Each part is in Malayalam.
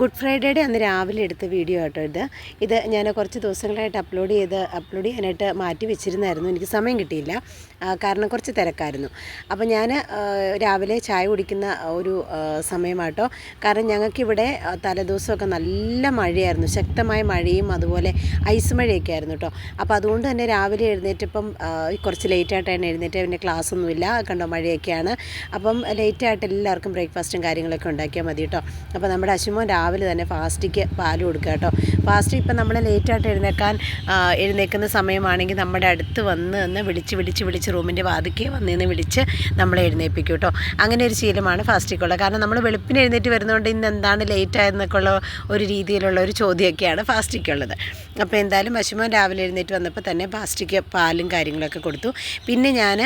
ഗുഡ് ഫ്രൈഡേയുടെ അന്ന് രാവിലെ എടുത്ത വീഡിയോ ആട്ടോ ഇത്. ഇത് ഞാൻ കുറച്ച് ദിവസങ്ങളായിട്ട് അപ്ലോഡ് ചെയ്ത് അപ്ലോഡ് ചെയ്യാനായിട്ട് മാറ്റി വെച്ചിരുന്നായിരുന്നു. എനിക്ക് സമയം കിട്ടിയില്ല. കാരണം കുറച്ച് തിരക്കായിരുന്നു. അപ്പോൾ ഞാൻ രാവിലെ ചായ കുടിക്കുന്ന ഒരു സമയമാട്ടോ. കാരണം ഞങ്ങൾക്കിവിടെ തലേദിവസമൊക്കെ നല്ല മഴയായിരുന്നു. ശക്തമായ മഴയും അതുപോലെ ഐസ് മഴയൊക്കെ ആയിരുന്നു കേട്ടോ അപ്പോൾ അതുകൊണ്ട് തന്നെ രാവിലെ എഴുന്നേറ്റപ്പം കുറച്ച് ലേറ്റായിട്ടാണ് എഴുന്നേറ്റ് പിന്നെ ക്ലാസ്സൊന്നുമില്ല കണ്ടോ മഴയൊക്കെയാണ്. അപ്പം ലേറ്റായിട്ട് എല്ലാവർക്കും ബ്രേക്ക്ഫാസ്റ്റും കാര്യങ്ങളൊക്കെ ഉണ്ടാക്കിയാൽ മതി കേട്ടോ അപ്പോൾ നമ്മുടെ അശുമോൻ രാവിലെ തന്നെ ഫാസ്റ്റിക്ക് പാൽ കൊടുക്കുക കേട്ടോ. ഫാസ്റ്റ് ഇപ്പം നമ്മൾ ലേറ്റായിട്ട് എഴുന്നേക്കാൻ എഴുന്നേക്കുന്ന സമയമാണെങ്കിൽ നമ്മുടെ അടുത്ത് വന്ന് നിന്ന് വിളിച്ച് വിളിച്ച് വിളിച്ച് റൂമിന്റെ വാതിക്കേ വന്ന് നിന്ന് വിളിച്ച് നമ്മളെ എഴുന്നേൽപ്പിക്കും കേട്ടോ. അങ്ങനെ ഒരു ശീലമാണ് ഫാസ്റ്റിക്കുള്ളത്. കാരണം നമ്മൾ വെളുപ്പിന് എഴുന്നേറ്റ് വരുന്നതുകൊണ്ട് ഇന്ന് എന്താണ് ലേറ്റ് ഉള്ള ഒരു രീതിയിലുള്ള ഒരു ചോദ്യമൊക്കെയാണ് ഫാസ്റ്റിക്കുള്ളത്. അപ്പോൾ എന്തായാലും അശുമോൻ രാവിലെ എഴുന്നേറ്റ് വന്നപ്പോൾ തന്നെ ഫാസ്റ്റിക്ക് പാലും കാര്യങ്ങളൊക്കെ കൊടുത്തു. പിന്നെ ഞാൻ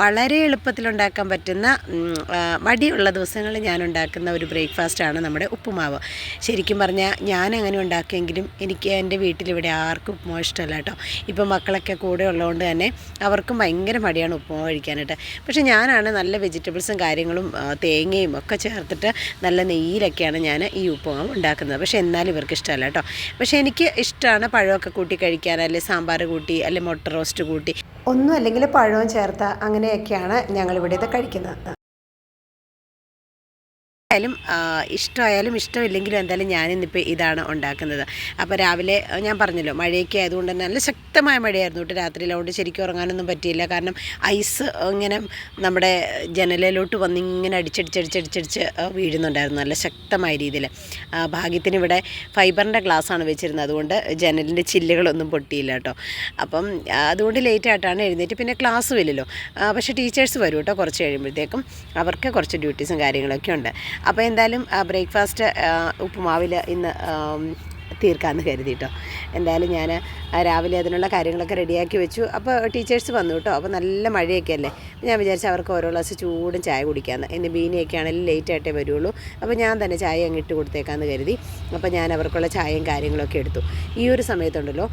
വളരെ എളുപ്പത്തിലുണ്ടാക്കാൻ പറ്റുന്ന വടിയുള്ള ദിവസങ്ങളിൽ ഞാൻ ഉണ്ടാക്കുന്ന ഒരു ബ്രേക്ക്ഫാസ്റ്റാണ് നമ്മുടെ ഉപ്പുമാവ്. ശരിക്കും പറഞ്ഞാൽ ഞാൻ അങ്ങനെ ഉണ്ടാക്കിയെങ്കിലും എനിക്ക് എന്റെ വീട്ടിലിവിടെ ആർക്കും ഉപ്പുമാവ് ഇഷ്ടമല്ല കേട്ടോ. ഇപ്പം മക്കളൊക്കെ കൂടെ ഉള്ളതുകൊണ്ട് തന്നെ അവർക്കും ഭയങ്കര മടിയാണ് ഉപ്പുമാവ് കഴിക്കാനായിട്ട്. പക്ഷേ ഞാനാണ് നല്ല വെജിറ്റബിൾസും കാര്യങ്ങളും തേങ്ങയും ഒക്കെ ചേർത്തിട്ട് നല്ല നെയ്യിലൊക്കെയാണ് ഞാൻ ഈ ഉപ്പുമാവ് ഉണ്ടാക്കുന്നത്. പക്ഷേ എന്നാലും ഇവർക്ക് ഇഷ്ടമല്ല കേട്ടോ. പക്ഷേ എനിക്ക് ഇഷ്ടമാണ് പഴമൊക്കെ കൂട്ടി കഴിക്കാൻ അല്ലെങ്കിൽ സാമ്പാർ കൂട്ടി അല്ലെങ്കിൽ മുട്ട റോസ്റ്റ് കൂട്ടി. ഒന്നും അല്ലെങ്കിൽ പഴവും ചേർത്ത അങ്ങനെയൊക്കെയാണ് ഞങ്ങളിവിടെ ഇത് കഴിക്കുന്നത്. ആയാലും ഇഷ്ടമായാലും ഇഷ്ടമില്ലെങ്കിലും എന്തായാലും ഞാനിന്നിപ്പോൾ ഇതാണ് ഉണ്ടാക്കുന്നത്. അപ്പോൾ രാവിലെ ഞാൻ പറഞ്ഞല്ലോ മഴയൊക്കെ ആയതുകൊണ്ട് തന്നെ നല്ല ശക്തമായ മഴയായിരുന്നു കേട്ടോ രാത്രിയിൽ. അതുകൊണ്ട് ശരിക്കും ഉറങ്ങാനൊന്നും പറ്റിയില്ല. കാരണം ഐസ് ഇങ്ങനെ നമ്മുടെ ജനലിലോട്ട് വന്ന് ഇങ്ങനെ അടിച്ചടിച്ചടിച്ചടിച്ചടിച്ച് വീഴുന്നുണ്ടായിരുന്നു നല്ല ശക്തമായ രീതിയിൽ. ഭാഗ്യത്തിന് ഇവിടെ ഫൈബറിന്റെ ഗ്ലാസ്സാണ് വെച്ചിരുന്നത്. അതുകൊണ്ട് ജനലിന്റെ ചില്ലുകളൊന്നും പൊട്ടിയില്ല കേട്ടോ. അപ്പം അതുകൊണ്ട് ലേറ്റ് ആയിട്ടാണ് എഴുന്നേറ്റ്. പിന്നെ ക്ലാസ്സും ഇല്ലല്ലോ. പക്ഷേ ടീച്ചേഴ്സ് വരും കേട്ടോ കുറച്ച് കഴിയുമ്പോഴത്തേക്കും. അവർക്ക് കുറച്ച് ഡ്യൂട്ടീസും കാര്യങ്ങളൊക്കെ ഉണ്ട്. അപ്പോൾ എന്തായാലും ബ്രേക്ക്ഫാസ്റ്റ് ഉപ്പുമാവിൽ ഇന്ന് തീർക്കാമെന്ന് കരുതി കേട്ടോ. എന്തായാലും ഞാൻ രാവിലെ അതിനുള്ള കാര്യങ്ങളൊക്കെ റെഡിയാക്കി വെച്ചു. അപ്പോൾ ടീച്ചേഴ്സ് വന്നു കേട്ടോ. അപ്പോൾ നല്ല മഴയൊക്കെ അല്ലേ ഞാൻ വിചാരിച്ചു അവർക്ക് ഓരോ ഗ്ലാസ് ചൂടും ചായ കുടിക്കാമെന്ന് എന്റെ ബീനിയൊക്കെ ആണെങ്കിൽ ലേറ്റ് ആയിട്ടേ വരുള്ളൂ. അപ്പോൾ ഞാൻ തന്നെ ചായ അങ്ങ് ഇട്ട് കൊടുത്തേക്കാമെന്ന് കരുതി. അപ്പോൾ ഞാൻ അവർക്കുള്ള ചായയും കാര്യങ്ങളൊക്കെ എടുത്തു. ഈ ഒരു സമയത്തുണ്ടല്ലോ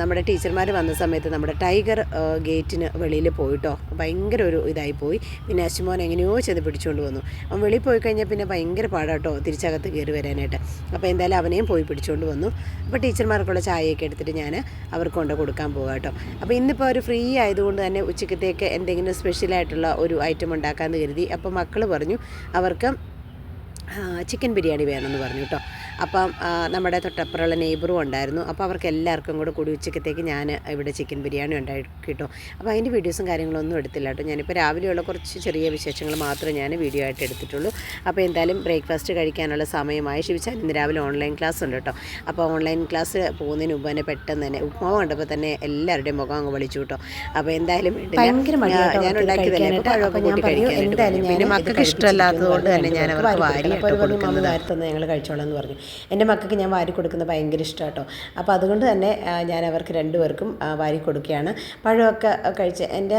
നമ്മുടെ ടീച്ചർമാർ വന്ന സമയത്ത് നമ്മുടെ ടൈഗർ ഗേറ്റിന് വെളിയിൽ പോയിട്ടോ? ഭയങ്കര ഒരു ഇതായി പോയി. പിന്നെ അശുമോൻ എങ്ങനെയോ ചെന്ന് പിടിച്ചുകൊണ്ട് വന്നു. അവൻ വെളിയിൽ പോയി കഴിഞ്ഞാൽ പിന്നെ ഭയങ്കര പാടാട്ടോ തിരിച്ചകത്ത് കയറി വരാനായിട്ട്. അപ്പോൾ എന്തായാലും അവനെയും പോയി പിടിച്ചുകൊണ്ട് വന്നു. അപ്പോൾ ടീച്ചർമാർക്കുള്ള ചായയൊക്കെ എടുത്തിട്ട് ഞാൻ അവർക്ക് കൊണ്ട് കൊടുക്കാൻ പോകാം കേട്ടോ അപ്പോൾ ഇന്നിപ്പോൾ ഒരു ഫ്രീ ആയതുകൊണ്ട് തന്നെ ഉച്ചക്കത്തേക്ക് എന്തെങ്കിലും സ്പെഷ്യലായിട്ടുള്ള ഒരു ഐറ്റം ഉണ്ടാക്കാമെന്ന് കരുതി. അപ്പോൾ മക്കൾ പറഞ്ഞു അവർക്ക് ചിക്കൻ ബിരിയാണി വേണമെന്ന് പറഞ്ഞു കേട്ടോ. അപ്പം നമ്മുടെ തൊട്ടപ്പുറമുള്ള നെയ്ബറും ഉണ്ടായിരുന്നു. അപ്പോൾ അവർക്ക് എല്ലാവർക്കും കൂടെ കൂടി ഉച്ചക്കത്തേക്ക് ഞാൻ ഇവിടെ ചിക്കൻ ബിരിയാണി ഉണ്ടാക്കി കേട്ടോ. അപ്പോൾ അതിന്റെ വീഡിയോസും കാര്യങ്ങളൊന്നും എടുത്തില്ല കേട്ടോ. ഞാനിപ്പോൾ രാവിലെയുള്ള കുറച്ച് ചെറിയ വിശേഷങ്ങൾ മാത്രമേ ഞാൻ വീഡിയോ ആയിട്ട് എടുത്തിട്ടുള്ളൂ. അപ്പോൾ എന്തായാലും ബ്രേക്ക്ഫാസ്റ്റ് കഴിക്കാനുള്ള സമയമായി. ശിവിച്ചാൽ ഇന്ന് രാവിലെ ഓൺലൈൻ ക്ലാസ് ഉണ്ട് കേട്ടോ. അപ്പോൾ ഓൺലൈൻ ക്ലാസ് പോകുന്നതിന് മുമ്പ് തന്നെ പെട്ടെന്ന് തന്നെ ഉപ്മാവ് കണ്ടപ്പോൾ തന്നെ എല്ലാവരുടെയും മുഖം അങ്ങ് വിളിച്ചു കേട്ടോ. അപ്പോൾ എന്തായാലും ഞാൻ ഉണ്ടാക്കി ഉണ്ടാക്കിയതല്ലേ? അപ്പോൾ. ഞാൻ കഴിക്കാനായിട്ട്. പിന്നെ മക്കൾക്ക് ഇഷ്ടമല്ലാത്തതുകൊണ്ട് തന്നെ ഞാൻ അവർക്ക് വാരി അപ്പോൾ അവർ പറഞ്ഞു, മമ്മി വാരി തന്നെ ഞങ്ങൾ കഴിച്ചോളാം എന്ന് പറഞ്ഞു. എന്റെ മക്കൾക്ക് ഞാൻ വാരി കൊടുക്കുന്നത് ഭയങ്കര ഇഷ്ടം കേട്ടോ അപ്പോൾ അതുകൊണ്ട് തന്നെ ഞാൻ അവർക്ക് രണ്ടുപേർക്കും വാരി കൊടുക്കുകയാണ്. പഴമൊക്കെ കഴിച്ച് എന്റെ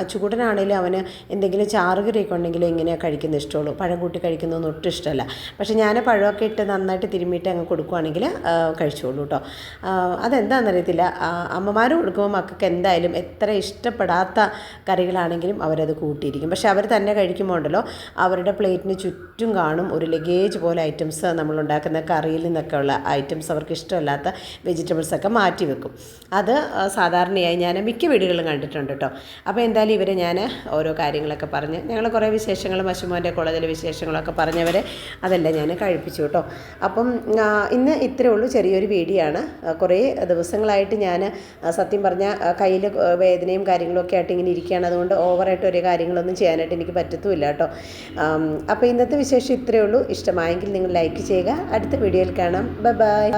അച്ചുകൂട്ടനാണെങ്കിലും അവന് എന്തെങ്കിലും ചാറുകറിയൊക്കെ ഉണ്ടെങ്കിലും ഇങ്ങനെ കഴിക്കുന്ന ഇഷ്ടമുള്ളൂ. പഴം കൂട്ടി കഴിക്കുന്നതൊന്നും ഒട്ടും ഇഷ്ടമല്ല. പക്ഷേ ഞാൻ പഴമൊക്കെ ഇട്ട് നന്നായിട്ട് തിരുമ്മിയിട്ട് അങ്ങ് കൊടുക്കുവാണെങ്കിൽ കഴിച്ചോളൂ കേട്ടോ അതെന്താണെന്നറിയത്തില്ല അമ്മമാർ കൊടുക്കുമ്പോൾ മക്കൾക്ക് എന്തായാലും എത്ര ഇഷ്ടപ്പെടാത്ത കറികളാണെങ്കിലും അവരത് കൂട്ടിയിരിക്കും. പക്ഷെ അവർ തന്നെ കഴിക്കുമ്പോൾ ഉണ്ടല്ലോ അവരുടെ പ്ലേറ്റിന് ചുറ്റും കാണും ഒരു ലഗേജ് പോലെ ഐറ്റംസ് നമ്മൾ ഉണ്ടാക്കുന്ന കറിയിൽ നിന്നൊക്കെ ഉള്ള ഐറ്റംസ് അവർക്ക് ഇഷ്ടമല്ലാത്ത വെജിറ്റബിൾസൊക്കെ മാറ്റി വെക്കും. അത് സാധാരണയായി ഞാൻ മിക്ക വീടുകളിലും കണ്ടിട്ടുണ്ട് കേട്ടോ അപ്പോൾ എന്തായാലും ഇവരെ ഞാൻ ഓരോ കാര്യങ്ങളൊക്കെ പറഞ്ഞ് ഞങ്ങൾ കുറേ വിശേഷങ്ങളും പശുമോന്റെ കോളേജിലെ വിശേഷങ്ങളൊക്കെ പറഞ്ഞവരെ അതെല്ലാം ഞാൻ കഴിപ്പിച്ചു കേട്ടോ അപ്പം ഇന്ന് ഇത്രയേ ഉള്ളൂ ചെറിയൊരു വീഡിയോ ആണ്. കുറേ ദിവസങ്ങളായിട്ട് ഞാൻ സത്യം പറഞ്ഞാൽ കയ്യിൽ വേദനയും കാര്യങ്ങളും ഒക്കെ ആയിട്ട് ഇങ്ങനെ ഇരിക്കുകയാണ്. അതുകൊണ്ട് ഓവറായിട്ട് ഒരു കാര്യങ്ങളൊന്നും ചെയ്യാനായിട്ട് എനിക്ക് പറ്റത്തുമില്ല കേട്ടോ അപ്പോൾ ഇന്നത്തെ വിശേഷം ഇത്രയേ ഉള്ളൂ. ഇഷ്ടമായെങ്കിൽ നിങ്ങൾ ലൈക്ക് ചെയ്യുക. അടുത്ത വീഡിയോയിൽ കാണാം. Bye bye